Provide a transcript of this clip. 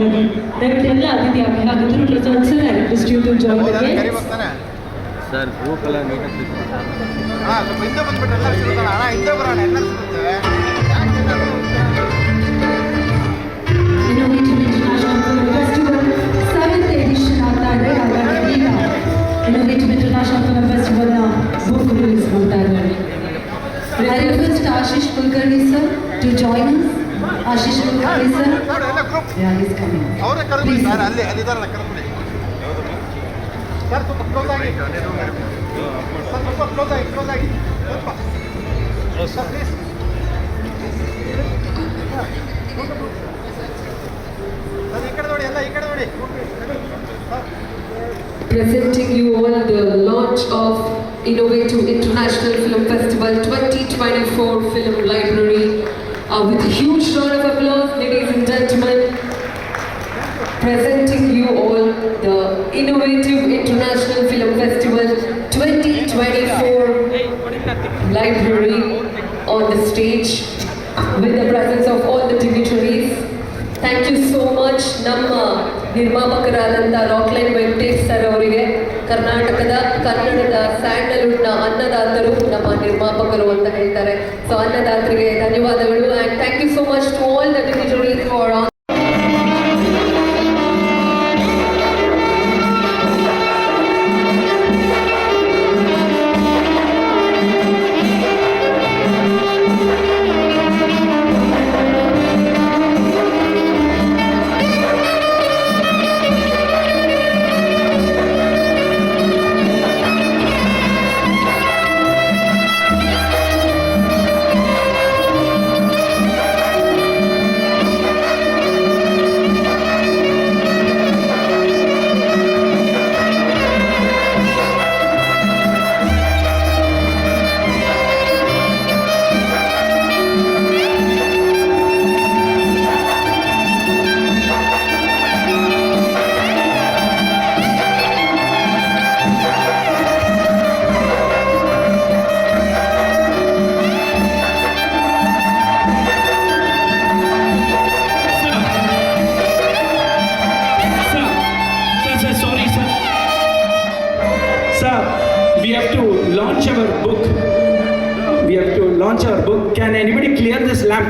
already. ದಯವಿಟ್ಟು ಎಲ್ಲ ಅತಿಥಿ ಆಗಿದ್ರು results I request you to join the curry games ಬರ್ತಾನೆ ಸರ್ ಬ್ಲೂ ಕಲರ್ ನೀಟಾಗಿ ಹಾ ಸ್ವಲ್ಪ ಹಿಂದೆ ಬಂದ್ಬಿಟ್ಟು ಎಲ್ಲರೂ ಸಿಗುತ್ತಲ್ಲ ಅಣ್ಣ ಹಿಂದೆ ಬರೋಣ ಎಲ್ಲರೂ ಸಿಗುತ್ತೆ ಯಾಕೆ ಎಲ್ಲರೂ Innovative International Film Festival seventh edition ಆಗ್ತಾ ಇದೆ ಹಾಗಾಗಿ ಈಗ Innovative International Film Festival ನ ಬುಕ್ ರಿಲೀಸ್ ಮಾಡ್ತಾ ಇದ್ದಾರೆ I request Ashish Kulkarni sir to join us. Ashish Kulkarni sir. ನೋಡಿ ಎಲ್ಲ ಗ್ರೂಪ್ Yeah, he's coming. ಅವರೇ ಕರೆದ್ಬಿಡಿ Please, ಸರ್ sir. ಅಲ್ಲಿ ಅಲ್ಲಿದ್ದಾರಲ್ಲ ಕರೆದ್ಬಿಡಿ ಸರ್ ಸ್ವಲ್ಪ ಕ್ಲೋಸ್ ಆಗಿ ಸರ್ ಸ್ವಲ್ಪ ಕ್ಲೋಸ್ ಆಗಿ ಕ್ಲೋಸ್ ಆಗಿ ಸ್ವಲ್ಪ ಸರ್ ಪ್ಲೀಸ್ ಸರ್ ಈ ಕಡೆ ನೋಡಿ ಎಲ್ಲ ಈ ಕಡೆ ನೋಡಿ sir presenting you all the launch of Innovative International Film Festival 2024 Film Library Uh, with a huge round of applause, ladies and gentlemen. Presenting you all the Innovative International Film Festival 2024 Library on the stage with the presence of all the dignitaries. Thank you so much ನಮ್ಮ ನಿರ್ಮಾಪಕರಾದಂಥ Rockline Venkatesh sir ಅವರಿಗೆ ಕರ್ನಾಟಕದ ಕನ್ನಡದ ಸ್ಯಾಂಡಲ್ವುಡ್ನ ಅನ್ನದಾತರು ನಮ್ಮ ನಿರ್ಮಾಪಕರು ಅಂತ ಹೇಳ್ತಾರೆ so ಅನ್ನದಾತರಿಗೆ ಧನ್ಯವಾದಗಳು thank you so much to all the dignitaries who are on. Launch our book. We have to launch our book. Can anybody clear this lamp?